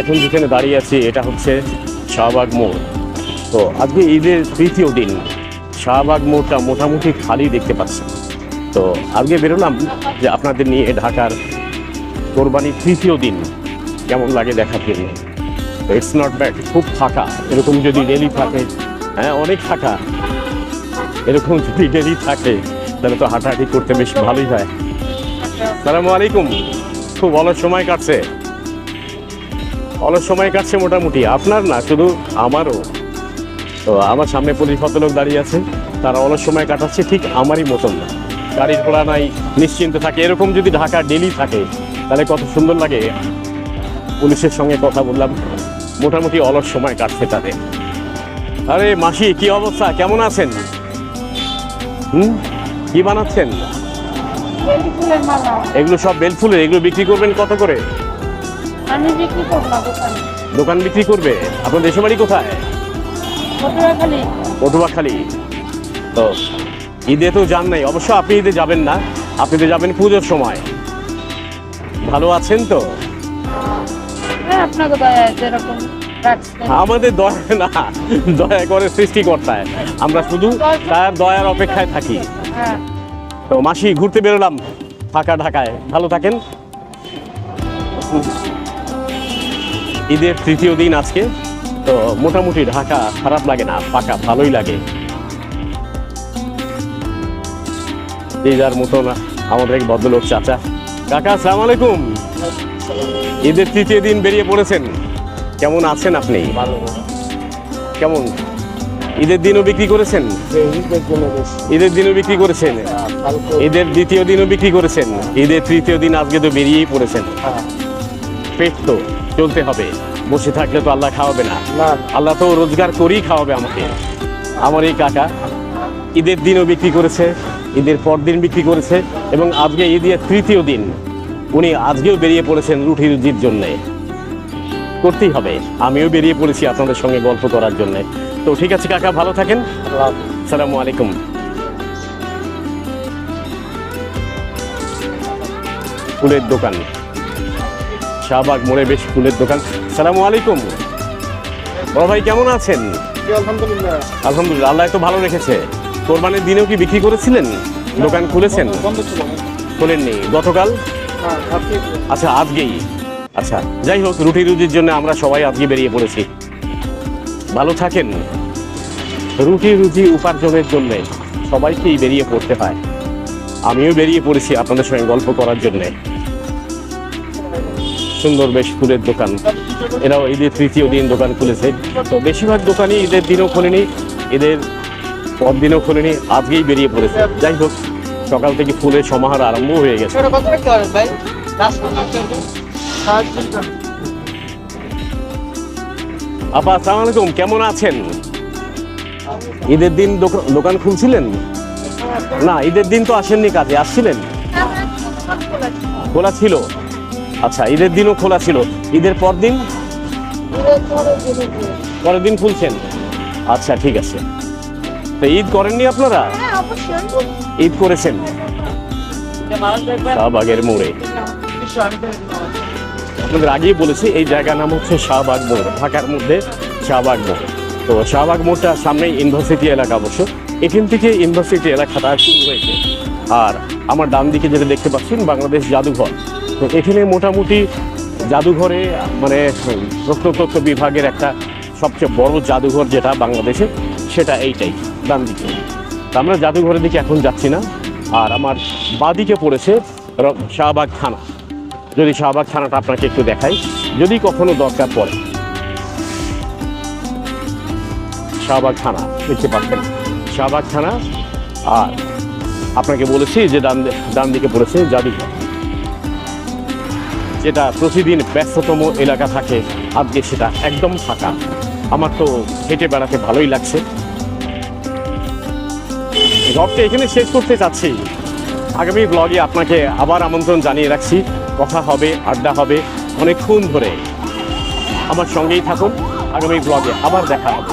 এখন যেখানে দাঁড়িয়ে আছি, এটা হচ্ছে শাহবাগ মোড়। তো আজকে ঈদের তৃতীয় দিন, শাহবাগ মোড়টা মোটামুটি খালি দেখতে পাচ্ছি তো আজকে বেরোলাম যে আপনাদের নিয়ে ঢাকার কোরবানির তৃতীয় দিন কেমন লাগে দেখার জন্য। ইটস নট ব্যাড খুব ফাঁকা। এরকম যদি ডেলি থাকে হ্যাঁ অনেক ফাঁকা। এরকম যদি ডেলি থাকে, তাহলে তো হাঁটাহাঁটি করতে বেশ ভালোই হয়। সালামু আলাইকুম। খুব ভালো সময় কাটছে। অলস সময় কাটছে মোটামুটি। আপনার না শুধু আমারও। তো আমার সামনে পুলিশ ভদ্রলোক দাঁড়িয়ে আছে তারা অলস সময় কাটাচ্ছে ঠিক আমারই মতন না। গাড়ির ঘোড়া নাই নিশ্চিন্ত থাকে। এরকম যদি ঢাকা ডেলি থাকে তাহলে কত সুন্দর লাগে। পুলিশের সঙ্গে কথা বললাম মোটামুটি অলস সময় কাটছে তাদের। আরে মাসি কি অবস্থা? কেমন আছেন? হুম? কি বানাচ্ছেন? এগুলো সব বেলফুলের এগুলো বিক্রি করবেন কত করে? আমি বিক্রি করব না দোকানে। দোকান বিক্রি করবে? আপনার দেশের বাড়ি কোথায়? পটুয়াখালী। পটুয়াখালী। তো ঈদে তো যান নাই অবশ্য আপনি ঈদে যাবেন না। আপনি তো যাবেন পুজোর সময়। ভালো আছেন তো? হ্যাঁ আপনাকে দয়া যেরকম আমাদের দয়া না দয়া করে সৃষ্টিকর্তায়। আমরা শুধু তার দয়ার অপেক্ষায় থাকি। হ্যাঁ। তো মাসি ঘুরতে বেরোলাম ফাঁকা ঢাকায় ভালো থাকেন। ঈদের তৃতীয় দিন আজকে তো মোটামুটি ঢাকা খারাপ লাগে না ফাঁকা ভালোই লাগে। যে যার মতো না আমাদের এক ভদ্রলোক চাচা। কাকা আসসালাম আলাইকুম। ঈদের তৃতীয় দিন বেরিয়ে পড়েছেন। কেমন আছেন আপনি? কেমন? ঈদের দিনও বিক্রি করেছেন? ঈদের দিনও বিক্রি করেছেন? ঈদের দ্বিতীয় দিনও বিক্রি করেছেন? ঈদের তৃতীয় দিন আজকে তো বেরিয়েই পড়েছেন। পেট তো চলতে হবে। বসে থাকলে তো আল্লাহ খাওয়াবে না। আল্লাহ তো রোজগার করেই খাওয়াবে আমাকে। আমার এই কাকা ঈদের দিনও বিক্রি করেছে ঈদের পর দিন বিক্রি করেছে এবং আজকে ঈদের তৃতীয় দিন। উনি আজকেও বেরিয়ে পড়েছেন রুটি রুজির জন্যে। করতেই হবে। আমিও বেরিয়ে পড়েছি আপনাদের সঙ্গে গল্প করার জন্য। তো ঠিক আছে কাকা ভালো থাকেন। সালামু আলাইকুম। ফুলের দোকান। শাহবাগ মোড়ে বেশ ফুলের দোকান। সালামু আলাইকুম। বড় ভাই কেমন আছেন? আলহামদুলিল্লাহ। আলহামদুলিল্লাহ আল্লাহ তো ভালো রেখেছে। কোরবানির দিনেও কি বিক্রি করেছিলেন? দোকান খুলেছেন? খোলেননি। গতকাল? হ্যাঁ আচ্ছা আজকেই। আচ্ছা যাই হোক রুটি রুজির জন্য আমরা সবাই আজকে বেরিয়ে পড়েছি। ভালো থাকেন। রুটি রুজি উপার্জনের জন্যে সবাইকেই বেরিয়ে পড়তে হয়। আমিও বেরিয়ে পড়েছি আপনাদের সঙ্গে গল্প করার জন্যে। সুন্দর বেশ ফুলের দোকান। এরাও ঈদের তৃতীয় দিন দোকান খুলেছে। তো বেশিরভাগ দোকানই ঈদের দিনও খোলেনি, ঈদের পর দিনও খোলেনি, আজকেই বেরিয়ে পড়েছে। যাই হোক, সকাল থেকে ফুলের সমাহার আরম্ভ হয়ে গেছে। আপা, আসসালামু আলাইকুম, কেমন আছেন? ঈদের দিন দোক- দোকান খুলছিলেন? না, ঈদের দিন তো আসেননি কাজে, আসছিলেন? খোলা ছিল? আচ্ছা ঈদের দিনও খোলা ছিল। ঈদের পর দিন? পরের দিন খুলছেন? আচ্ছা ঠিক আছে। তো ঈদ করেননি আপনারা? হ্যাঁ ঈদ করেছেন? শাহবাগের মোড়ে। আপনাদের আগেই বলেছি এই জায়গার নাম হচ্ছে শাহবাগ মোড়। ঢাকার মধ্যে শাহবাগ মোড়। তো শাহবাগ মোড়টা সামনে ইউনিভার্সিটি এলাকা অবশ্য। এখান থেকে ইউনিভার্সিটি এলাকাটা শুরু হয়েছে। আর আমার ডান দিকে যেটা দেখতে পাচ্ছেন, বাংলাদেশ জাদুঘর। তো এখানে মোটামুটি জাদুঘরে মানে প্রত্নতত্ত্ব বিভাগের একটা সবচেয়ে বড় জাদুঘর যেটা বাংলাদেশে, সেটা এইটাই, ডান দিকে। আমরা জাদুঘরের দিকে এখন যাচ্ছি না। আর আমার বাদিকে পড়েছে শাহবাগ থানা। যদি শাহবাগ থানাটা আপনাকে একটু দেখাই, যদি কখনো দরকার পড়ে। শাহবাগ থানা, দেখতে পাচ্ছেন। শাহবাগ থানা। আর আপনাকে বলেছি যে ডান ডান দিকে পড়েছে জাদুঘর যেটা প্রতিদিন ব্যস্ততম এলাকা থাকে, আজকে সেটা একদম ফাঁকা। আমার তো হেঁটে বেড়াতে ভালোই লাগছে। ব্লগটা এখানে শেষ করতে চাচ্ছি আগামী ব্লগে আপনাকে আবার আমন্ত্রণ জানিয়ে রাখছি। কথা হবে, আড্ডা হবে অনেকক্ষণ ধরে। আমার সঙ্গেই থাকুন। আগামী ব্লগে আবার দেখা হবে।